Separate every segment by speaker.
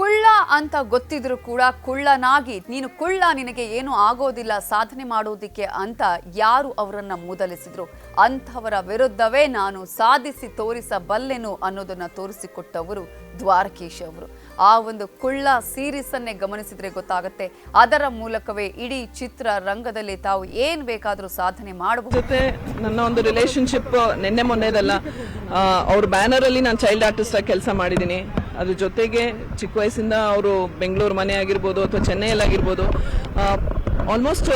Speaker 1: ಕುಳ್ಳ ಅಂತ ಗೊತ್ತಿದ್ರು ಕೂಡ ಕುಳ್ಳನಾಗಿ, ನೀನು ಕುಳ್ಳ, ನಿನಗೆ ಏನು ಆಗೋದಿಲ್ಲ, ಸಾಧನೆ ಮಾಡೋದಿಕ್ಕೆ ಅಂತ ಯಾರು ಅವರನ್ನ ಮೂದಲಿಸಿದ್ರು? ಅಂಥವರ ವಿರುದ್ಧವೇ ನಾನು ಸಾಧಿಸಿ ತೋರಿಸಬಲ್ಲೆನು ಅನ್ನೋದನ್ನ ತೋರಿಸಿಕೊಟ್ಟವರು ದ್ವಾರಕೀಶ್ ಅವರು. ಆ ಒಂದು ಕುಳ್ಳ ಸೀರೀಸ್ ಅನ್ನೇ ಗಮನಿಸಿದ್ರೆ ಗೊತ್ತಾಗುತ್ತೆ. ಅದರ ಮೂಲಕವೇ ಇಡೀ ಚಿತ್ರ ರಂಗದಲ್ಲಿ ತಾವು ಏನ್ ಬೇಕಾದರೂ ಸಾಧನೆ ಮಾಡಬಹುದು.
Speaker 2: ನನ್ನ ಒಂದು ರಿಲೇಶನ್ಶಿಪ್ ನಿನ್ನೆ ಮೊನ್ನೆದಲ್ಲ ಅವ್ರ ಬ್ಯಾನರ್ ಅಲ್ಲಿ ನಾನು ಚೈಲ್ಡ್ ಆರ್ಟಿಸ್ಟ್ ಆಗಿ ಕೆಲಸ ಮಾಡಿದ್ದೀನಿ ಅದ್ರ ಜೊತೆಗೆ ಚಿಕ್ಕ ವಯಸ್ಸಿಂದ ಅವರು ಬೆಂಗಳೂರು ಮನೆ ಆಗಿರ್ಬೋದು ಅಥವಾ ಚೆನ್ನೈಯಲ್ಲಿ ಆಗಿರ್ಬೋದು ಆಲ್ಮೋಸ್ಟ್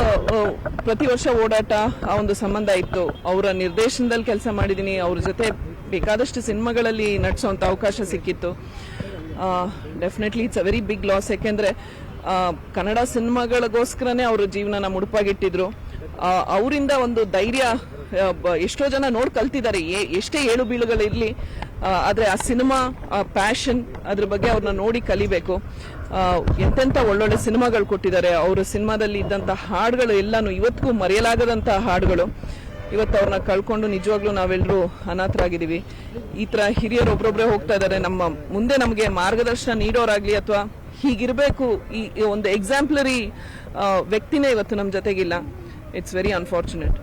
Speaker 2: ಪ್ರತಿ ವರ್ಷ ಓಡಾಟ ಆ ಒಂದು ಸಂಬಂಧ ಇತ್ತು. ಅವರ ನಿರ್ದೇಶನದಲ್ಲಿ ಕೆಲಸ ಮಾಡಿದ್ದೀನಿ ಅವ್ರ ಜೊತೆ ಬೇಕಾದಷ್ಟು ಸಿನಿಮಾಗಳಲ್ಲಿ ನಟಿಸೋಂಥ ಅವಕಾಶ ಸಿಕ್ಕಿತ್ತು. Definitely it's a very big loss ಯಾಕೆಂದರೆ ಕನ್ನಡ ಸಿನಿಮಾಗಳಿಗೋಸ್ಕರನೇ ಅವರು ಜೀವನನ ಮುಡುಪಾಗಿಟ್ಟಿದ್ರು. ಅವರಿಂದ ಒಂದು ಧೈರ್ಯ ಎಷ್ಟೋ ಜನ ನೋಡಿ ಕಲ್ತಿದ್ದಾರೆ. ಎಷ್ಟೇ ಏಳು ಬೀಳುಗಳಿರಲಿ ಆದ್ರೆ ಆ ಸಿನಿಮಾ, ಆ ಪ್ಯಾಷನ್ ಅದ್ರ ಬಗ್ಗೆ ಅವ್ರನ್ನ ನೋಡಿ ಕಲಿಬೇಕು. ಎಂತೆಂಥ ಒಳ್ಳೊಳ್ಳೆ ಸಿನಿಮಾಗಳು ಕೊಟ್ಟಿದ್ದಾರೆ. ಅವರ ಸಿನಿಮಾದಲ್ಲಿ ಇದ್ದಂಥ ಹಾಡುಗಳು ಎಲ್ಲಾನು ಇವತ್ತಿಗೂ ಮರೆಯಲಾಗದಂಥ ಹಾಡುಗಳು. ಇವತ್ತು ಅವ್ರನ್ನ ಕಳ್ಕೊಂಡು ನಿಜವಾಗ್ಲೂ ನಾವೆಲ್ಲರೂ ಅನಾಥರಾಗಿದ್ದೀವಿ. ಈ ತರ ಹಿರಿಯರು ಒಬ್ರೊಬ್ರೆ ಹೋಗ್ತಾ ಇದ್ದಾರೆ ನಮ್ಮ ಮುಂದೆ ನಮಗೆ ಮಾರ್ಗದರ್ಶನ ನೀಡೋರಾಗ್ಲಿ ಅಥವಾ ಹೀಗಿರಬೇಕು ಈ ಒಂದು ಎಕ್ಸಾಂಪ್ಲರಿ ವ್ಯಕ್ತಿನೇ ಇವತ್ತು ನಮ್ಮ ಜೊತೆಗಿಲ್ಲ. ಇಟ್ಸ್ ವೆರಿ ಅನ್ಫಾರ್ಚುನೇಟ್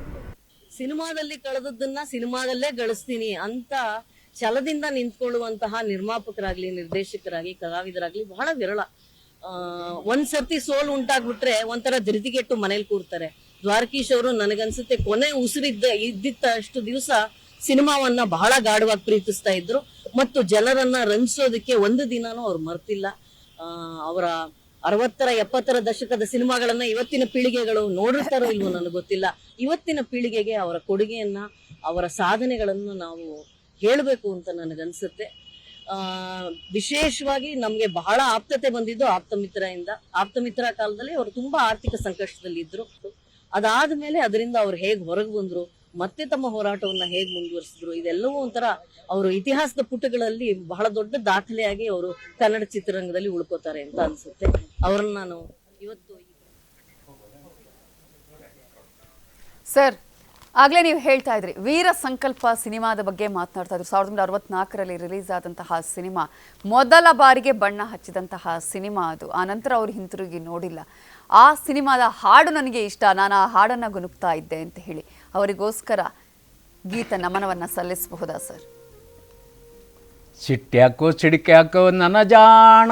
Speaker 3: ಸಿನಿಮಾದಲ್ಲಿ ಕಳೆದದ್ದನ್ನ ಸಿನಿಮಾದಲ್ಲೇ ಗಳಿಸ್ತೀನಿ ಅಂತ ಛಲದಿಂದ ನಿಂತ್ಕೊಳ್ಳುವಂತಹ ನಿರ್ಮಾಪಕರಾಗ್ಲಿ, ನಿರ್ದೇಶಕರಾಗ್ಲಿ, ಕಲಾವಿದರಾಗ್ಲಿ ಬಹಳ ವಿರಳ. ಒಂದ್ಸರ್ತಿ ಒಂದ್ ಸರ್ತಿ ಸೋಲು ಉಂಟಾಗ್ಬಿಟ್ರೆ ಒಂಥರ ಧೃತಿಗೆಟ್ಟು ಮನೇಲಿ ಕೂರ್ತಾರೆ. ದ್ವಾರಕೀಶ್ ಅವರು ನನಗನ್ಸುತ್ತೆ ಕೊನೆ ಉಸಿರಿದ್ದ ಇದ್ದಿತ್ತ ಅಷ್ಟು ದಿವಸ ಸಿನಿಮಾವನ್ನ ಬಹಳ ಗಾಢವಾಗಿ ಪ್ರೀತಿಸ್ತಾ ಇದ್ರು. ಮತ್ತು ಜನರನ್ನ ರಂಜಿಸೋದಕ್ಕೆ ಒಂದು ದಿನಾನೂ ಅವ್ರು ಮರ್ತಿಲ್ಲ. ಅವರ ಅರವತ್ತರ, ಎಪ್ಪತ್ತರ ದಶಕದ ಸಿನಿಮಾಗಳನ್ನ ಇವತ್ತಿನ ಪೀಳಿಗೆಗಳು ನೋಡಿರ್ತಾರೋ ಇಲ್ವೋ ನನಗೆ ಗೊತ್ತಿಲ್ಲ. ಇವತ್ತಿನ ಪೀಳಿಗೆಗೆ ಅವರ ಕೊಡುಗೆಯನ್ನ, ಅವರ ಸಾಧನೆಗಳನ್ನು ನಾವು ಹೇಳಬೇಕು ಅಂತ ನನಗನ್ಸುತ್ತೆ. ಆ, ವಿಶೇಷವಾಗಿ ನಮ್ಗೆ ಬಹಳ ಆಪ್ತತೆ ಬಂದಿದ್ದು ಆಪ್ತ ಇಂದ ಆಪ್ತ ಮಿತ್ರ ಕಾಲದಲ್ಲಿ ಅವರು ತುಂಬಾ ಆರ್ಥಿಕ ಸಂಕಷ್ಟದಲ್ಲಿ ಅದಾದ ಮೇಲೆ ಅದರಿಂದ ಅವ್ರು ಹೇಗ್ ಹೊರಗೆ ಬಂದ್ರು, ಮತ್ತೆ ತಮ್ಮ ಹೋರಾಟವನ್ನ ಹೇಗ್ ಮುಂದುವರಿಸಿದ್ರು, ಇದೆಲ್ಲವೂ ಒಂಥರ ಅವರು ಇತಿಹಾಸದ ಪುಟಗಳಲ್ಲಿ ಬಹಳ ದೊಡ್ಡ ದಾಖಲೆಯಾಗಿ ಅವರು ಕನ್ನಡ ಚಿತ್ರರಂಗದಲ್ಲಿ ಉಳ್ಕೋತಾರೆ ಅಂತ ಅನ್ಸುತ್ತೆ. ಅವ್ರನ್ನ ನಾನು ಇವತ್ತು
Speaker 1: ಸರ್ ಆಗ್ಲೇ ನೀವು ಹೇಳ್ತಾ ಇದ್ರಿ, ವೀರ ಸಂಕಲ್ಪ ಸಿನಿಮಾದ ಬಗ್ಗೆ ಮಾತನಾಡ್ತಾ ಇದ್ರು. ಸಾವಿರದ ಒಂಬೈನೂರ ಅರವತ್ನಾಲ್ಕರಲ್ಲಿ ರಿಲೀಸ್ ಆದಂತಹ ಸಿನಿಮಾ, ಮೊದಲ ಬಾರಿಗೆ ಬಣ್ಣ ಹಚ್ಚಿದಂತಹ ಸಿನಿಮಾ ಅದು. ಆ ನಂತರ ಅವ್ರು ಹಿಂತಿರುಗಿ ನೋಡಿಲ್ಲ. ಆ ಸಿನಿಮಾದ ಹಾಡು ನನಗೆ ಇಷ್ಟ, ನಾನು ಆ ಹಾಡನ್ನು ಗುನುಕ್ತಾ ಇದ್ದೆ ಅಂತ ಹೇಳಿ ಅವರಿಗೋಸ್ಕರ ಗೀತ ನಮನವನ್ನು ಸಲ್ಲಿಸಬಹುದಾ ಸರ್?
Speaker 4: ಸಿಟ್ಟ್ಯಾಕೋ ಸಿಡಿಕ್ಯಾಕೋ ನನ ಜಾಣ.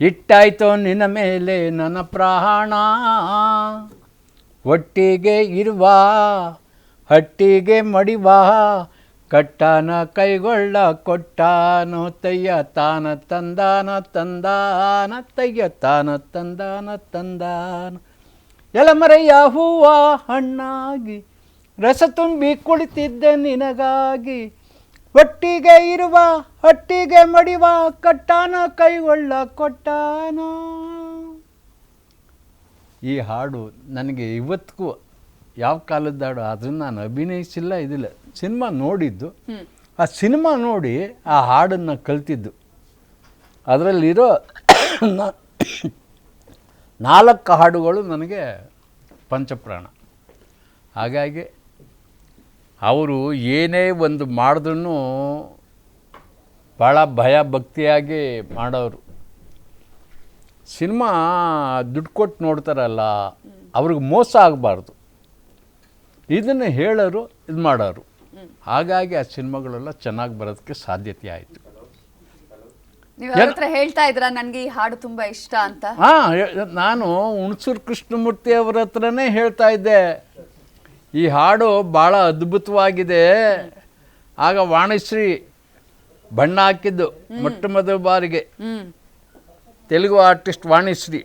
Speaker 4: ಇಟ್ಟಾಯ್ತೋ ನಿನ್ನ ಮೇಲೆ ನನ್ನ ಪ್ರಾಣ. ಒಟ್ಟಿಗೆ ಇರುವ, ಹಟ್ಟಿಗೆ ಮಡಿವ, ಕಟ್ಟಾನ ಕೈಗೊಳ್ಳ ಕೊಟ್ಟಾನು ತಯ್ಯ ತಾನ ತಂದಾನ ತಂದಾನ, ತಯ್ಯ ತಾನ ತಂದಾನ ತಂದಾನ. ಎಲಮರೆಯ ಹೂವ ಹಣ್ಣಾಗಿ, ರಸ ತುಂಬಿ ಕುಳಿತಿದ್ದೆ ನಿನಗಾಗಿ. ಒಟ್ಟಿಗೆ ಇರುವ, ಹಟ್ಟಿಗೆ ಮಡಿವ, ಕಟ್ಟಾನ ಕೈಗೊಳ್ಳ ಕೊಟ್ಟಾನ? ಈ ಹಾಡು ನನಗೆ ಇವತ್ತಿಗೂ ಯಾವ ಕಾಲದ ಹಾಡು ಅದನ್ನು ನಾನು ಅಭಿನಯಿಸಿಲ್ಲ ಇದಿಲ್ಲ. ಸಿನಿಮಾ ನೋಡಿದ್ದು. ಆ ಸಿನಿಮಾ ನೋಡಿ ಆ ಹಾಡನ್ನು ಕಲ್ತಿದ್ದು. ಅದರಲ್ಲಿರೋ ನಾಲ್ಕು ಹಾಡುಗಳು ನನಗೆ ಪಂಚಪ್ರಾಣ. ಹಾಗಾಗಿ ಅವರು ಏನೇ ಒಂದು ಮಾಡಿದ್ರೂ ಭಾಳ ಭಯ ಭಕ್ತಿಯಾಗಿ ಮಾಡೋರು. ಸಿನಿಮಾ ದುಡ್ಡು ಕೊಟ್ಟು ನೋಡ್ತಾರಲ್ಲ ಅವ್ರಿಗೆ ಮೋಸ ಆಗಬಾರ್ದು. ಇದನ್ನು ಹೇಳೋರು ಇದು ಮಾಡೋರು. ಹಾಗಾಗಿ ಆ ಸಿನಿಮಾಗಳೆಲ್ಲ ಚೆನ್ನಾಗಿ ಬರೋದಕ್ಕೆ ಸಾಧ್ಯತೆ ಆಯಿತು.
Speaker 1: ನೀವು ಹತ್ರ ಹೇಳ್ತಾ ಇದ್ರ ನನಗೆ ಈ ಹಾಡು ತುಂಬಾ ಇಷ್ಟ ಅಂತ?
Speaker 4: ಹಾ ನಾನು ಹುಣಸೂರು ಕೃಷ್ಣಮೂರ್ತಿ ಅವರ ಹತ್ರನೇ ಹೇಳ್ತಾ ಇದ್ದೆ. ಈ ಹಾಡು ಭಾಳ ಅದ್ಭುತವಾಗಿದೆ. ಆಗ ವಾಣಿಶ್ರೀ ಬಣ್ಣ ಹಾಕಿದ್ದು ಮೊಟ್ಟ ಮೊದಲ ಬಾರಿಗೆ. ತೆಲುಗು ಆರ್ಟಿಸ್ಟ್ ವಾಣಿಶ್ರೀ.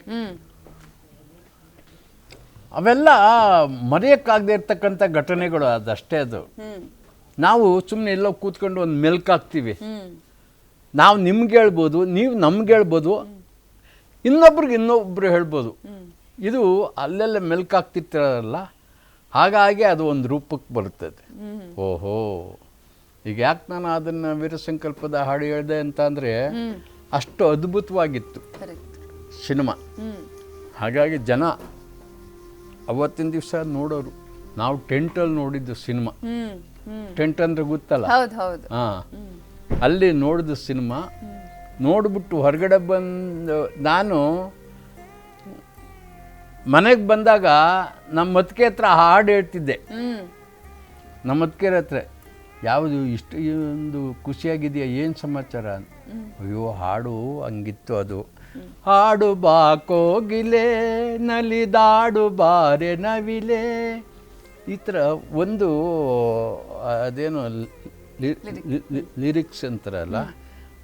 Speaker 4: ಅವೆಲ್ಲ ಮರೆಯೋಕ್ಕಾಗದೇ ಇರ್ತಕ್ಕಂಥ ಘಟನೆಗಳು ಅದಷ್ಟೇ ಅದು. ನಾವು ಸುಮ್ಮನೆ ಎಲ್ಲೋ ಕೂತ್ಕೊಂಡು ಒಂದು ಮೆಲ್ಕ್ ಹಾಕ್ತೀವಿ. ನಾವು ನಿಮ್ಗೆ ಹೇಳ್ಬೋದು ನೀವು ನಮ್ಗೆ ಹೇಳ್ಬೋದು ಇನ್ನೊಬ್ರಿಗೆ ಇನ್ನೊಬ್ರು ಹೇಳ್ಬೋದು. ಇದು ಅಲ್ಲೆಲ್ಲ ಮೆಲ್ಕ್ ಹಾಕ್ತಿರ್ತಾರಲ್ಲ ಹಾಗಾಗಿ ಅದು ಒಂದು ರೂಪಕ್ಕೆ ಬರುತ್ತದೆ ಓಹೋ. ಈಗ ಯಾಕೆ ನಾನು ಅದನ್ನು ವೀರಸಂಕಲ್ಪದ ಹಾಡು ಹೇಳಿದೆ ಅಂತ ಅಂದರೆ ಅಷ್ಟು ಅದ್ಭುತವಾಗಿತ್ತು. ಸಿನಿಮಾ. ಹಾಗಾಗಿ ಜನ ಅವತ್ತಿನ ದಿವಸ ನೋಡೋರು ನಾವು ಟೆಂಟಲ್ಲಿ ನೋಡಿದ್ದು ಸಿನಿಮಾ. ಟೆಂಟ್ ಅಂದ್ರೆ ಗೊತ್ತಲ್ಲ? ಹಾಂ. ಅಲ್ಲಿ ನೋಡಿದ ಸಿನಿಮಾ ನೋಡಿಬಿಟ್ಟು ಹೊರಗಡೆ ಬಂದು ನಾನು ಮನೆಗೆ ಬಂದಾಗ ನಮ್ಮ ಮತ್ಕೆ ಹತ್ರ ಹಾಡು ಹೇಳ್ತಿದ್ದೆ. ನಮ್ಮ ಮತ್ಕೆರ ಹತ್ರ ಯಾವುದು ಇಷ್ಟು ಒಂದು ಖುಷಿಯಾಗಿದೆಯಾ? ಏನು ಸಮಾಚಾರ. ಅಯ್ಯೋ ಹಾಡು ಹಂಗಿತ್ತು ಅದು. ಹಾಡು ಬಾ ಕೋಗಿಲೆ ನಲಿದಾಡು ಬಾರೆ ನವಿಲೆ ಈ ಥರ ಒಂದು ಅದೇನು ಲಿರಿಕ್ಸ್ ಅಂತಾರಲ್ಲ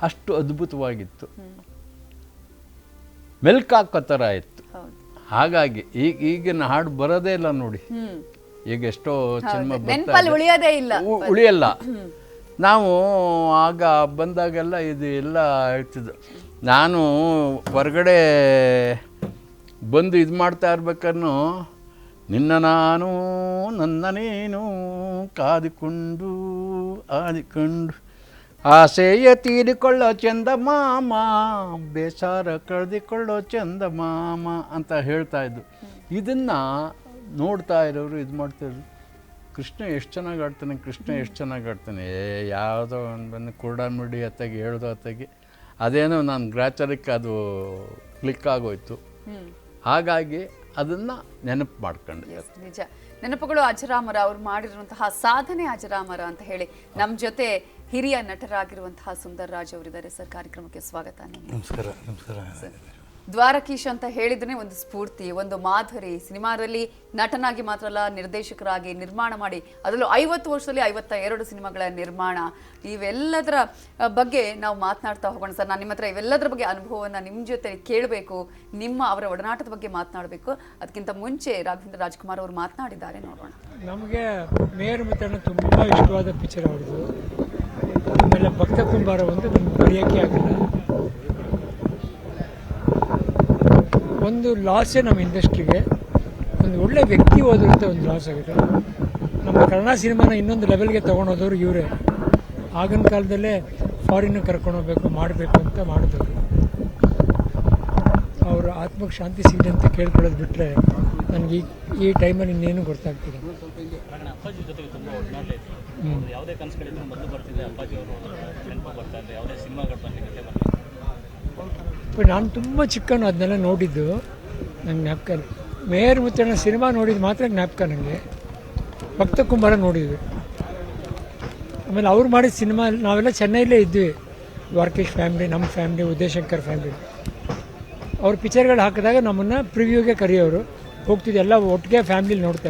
Speaker 4: ಅಷ್ಟು ಅದ್ಭುತವಾಗಿತ್ತು. ಮೆಲ್ಕಾಕೋ ಥರ ಇತ್ತು ಹಾಗಾಗಿ ಈಗ ಈಗಿನ ಹಾಡು ಬರೋದೇ ಇಲ್ಲ ನೋಡಿ. ಈಗ ಎಷ್ಟೋ ಸಿನಿಮಾ
Speaker 1: ನೆನ್ಪಲ್ಲಿ ಉಳಿಯೋದೇ ಇಲ್ಲ.
Speaker 4: ಉಳಿಯಲ್ಲ. ನಾವು ಆಗ ಬಂದಾಗೆಲ್ಲ ಇದು ಎಲ್ಲ ಇರ್ತಿದ್ದು ನಾನು ಹೊರಗಡೆ ಬಂದು ಇದು ಮಾಡ್ತಾ ಇರ್ಬೇಕಾದ್ರೂ ನಿನ್ನ ನಾನು ನನ್ನ ನೀನು ಕಾದಿಕೊಂಡು ಆದಿಕೊಂಡು ಆಸೆಯ ತೀರಿಕೊಳ್ಳೋ ಚಂದ ಮಾಮ ಬೇಸಾರ ಕಳೆದುಕೊಳ್ಳೋ ಚಂದ ಮಾಮ ಅಂತ ಹೇಳ್ತಾ ಇದ್ದು. ಇದನ್ನು ನೋಡ್ತಾ ಇರೋರು ಇದು ಮಾಡ್ತಾಯಿದ್ರು ಕೃಷ್ಣ ಎಷ್ಟು ಚೆನ್ನಾಗಿ ಆಡ್ತಾನೆ ಕೃಷ್ಣ ಎಷ್ಟು ಚೆನ್ನಾಗಿ ಆಡ್ತಾನೆ ಏ ಯಾವುದೋ ಒಂದು ಬಂದು ಕುರ್ಡಾನ್ಮುಡಿ ಅತ್ತಾಗಿ ಹೇಳ್ದೋ ಅತ್ತಾಗಿ. ಅದೇನೋ ನಾನು ಗ್ರಾಚಾರಕ್ಕೆ ಅದು ಕ್ಲಿಕ್ ಆಗೋಯ್ತು.
Speaker 1: ಹ್ಮ್.
Speaker 4: ಹಾಗಾಗಿ ಅದನ್ನು ನೆನಪು ಮಾಡ್ಕೊಂಡೆ.
Speaker 1: ನಿಜ. ನೆನಪುಗಳು ಅಜರಾಮರ ಅವ್ರು ಮಾಡಿರುವಂತಹ ಸಾಧನೆ ಅಜರಾಮರ ಅಂತ ಹೇಳಿ ನಮ್ಮ ಜೊತೆ ಹಿರಿಯ ನಟರಾಗಿರುವಂತಹ ಸುಂದರ್ ರಾಜ್ ಅವರಿದ್ದಾರೆ. ಸರ್ ಕಾರ್ಯಕ್ರಮಕ್ಕೆ ಸ್ವಾಗತ.
Speaker 5: ನಮಸ್ಕಾರ ನಮಸ್ಕಾರ.
Speaker 1: ದ್ವಾರಕೀಶ್ ಅಂತ ಹೇಳಿದ್ರೆ ಒಂದು ಸ್ಫೂರ್ತಿ, ಒಂದು ಮಾಧುರಿ. ಸಿನಿಮಾದಲ್ಲಿ ನಟನಾಗಿ ಮಾತ್ರ ಅಲ್ಲ ನಿರ್ದೇಶಕರಾಗಿ ನಿರ್ಮಾಣ ಮಾಡಿ, ಅದರಲ್ಲೂ ಐವತ್ತು ವರ್ಷದಲ್ಲಿ ಐವತ್ತ ಎರಡು ಸಿನಿಮಾಗಳ ನಿರ್ಮಾಣ. ಇವೆಲ್ಲದರ ಬಗ್ಗೆ ನಾವು ಮಾತನಾಡ್ತಾ ಹೋಗೋಣ ಸರ್. ನಾನು ನಿಮ್ಮ ಹತ್ರ ಇವೆಲ್ಲದರ ಬಗ್ಗೆ ಅನುಭವವನ್ನು ನಿಮ್ಮ ಜೊತೆ ಕೇಳಬೇಕು, ನಿಮ್ಮ ಅವರ ಒಡನಾಟದ ಬಗ್ಗೆ ಮಾತನಾಡಬೇಕು. ಅದಕ್ಕಿಂತ ಮುಂಚೆ ರಾಘವೇಂದ್ರ ರಾಜ್ಕುಮಾರ್ ಅವರು ಮಾತನಾಡಿದ್ದಾರೆ ನೋಡೋಣ.
Speaker 6: ನಮಗೆ ಮೇರ್ ಮಿತ್ರನ ತುಂಬ ಇಷ್ಟವಾದ ಪಿಕ್ಚರ್ ಅವ್ರದ್ದು. ಆಮೇಲೆ ಭಕ್ತ ಕುಂಬಾರ ಒಂದು ನಮ್ಗೆ ಬರೆಯೋಕ್ಕೆ ಆಗಿಲ್ಲ ಒಂದು ಲಾಸೇ ನಮ್ಮ ಇಂಡಸ್ಟ್ರಿಗೆ ಒಂದು ಒಳ್ಳೆ ವ್ಯಕ್ತಿ ಹೋದಂಥ ಒಂದು ಲಾಸ್ ಆಗುತ್ತೆ. ನಮ್ಮ ಕನ್ನಡ ಸಿನಿಮಾನ ಇನ್ನೊಂದು ಲೆವೆಲ್ಗೆ ತೊಗೊಂಡೋದವ್ರು ಇವರೇ. ಆಗಿನ ಕಾಲದಲ್ಲೇ ಫಾರಿನ್ ಕರ್ಕೊಂಡು ಹೋಗಬೇಕು ಮಾಡಬೇಕು ಅಂತ ಮಾಡಿದವರು. ಅವರ ಆತ್ಮಕ್ಕೆ ಶಾಂತಿ ಸಿಗಲಿ ಅಂತ ಕೇಳ್ಕೊಳ್ಳೋದು ಬಿಟ್ಟರೆ ನನಗೆ ಈ ಟೈಮಲ್ಲಿ ಇನ್ನೇನು ಗೊತ್ತಾಗ್ತಿಲ್ಲ.
Speaker 7: ಅಪ್ಪಾಜಿ
Speaker 6: ಬಟ್ ನಾನು ತುಂಬ ಚಿಕ್ಕನು ಅದನ್ನೆಲ್ಲ ನೋಡಿದ್ದು. ನಂಗೆ ಜ್ಞಾಪಕ ಮೇಯರ್ ಮುತ್ತಣ್ಣ ಸಿನಿಮಾ ನೋಡಿದ್ದು ಮಾತ್ರ ಜ್ಞಾಪಕ ನನಗೆ ಭಕ್ತ ಕುಂಬಾರ ನೋಡಿದ್ವಿ. ಆಮೇಲೆ ಅವ್ರು ಮಾಡಿದ ಸಿನಿಮಾ, ನಾವೆಲ್ಲ ಚೆನ್ನೈಲೇ ಇದ್ವಿ. ವಾರ್ಕೇಶ್ ಫ್ಯಾಮ್ಲಿ ನಮ್ಮ ಫ್ಯಾಮ್ಲಿ, ಉದಯಶಂಕರ್ ಫ್ಯಾಮ್ಲಿ. ಅವ್ರ ಪಿಕ್ಚರ್ಗಳು ಹಾಕಿದಾಗ ನಮ್ಮನ್ನು ಪ್ರಿವ್ಯೂಗೆ ಕರೆಯೋರು. ಹೋಗ್ತಿದ್ದೆ ಎಲ್ಲ ಒಟ್ಟಿಗೆ ಫ್ಯಾಮ್ಲಿಲಿ ನೋಡ್ತಾ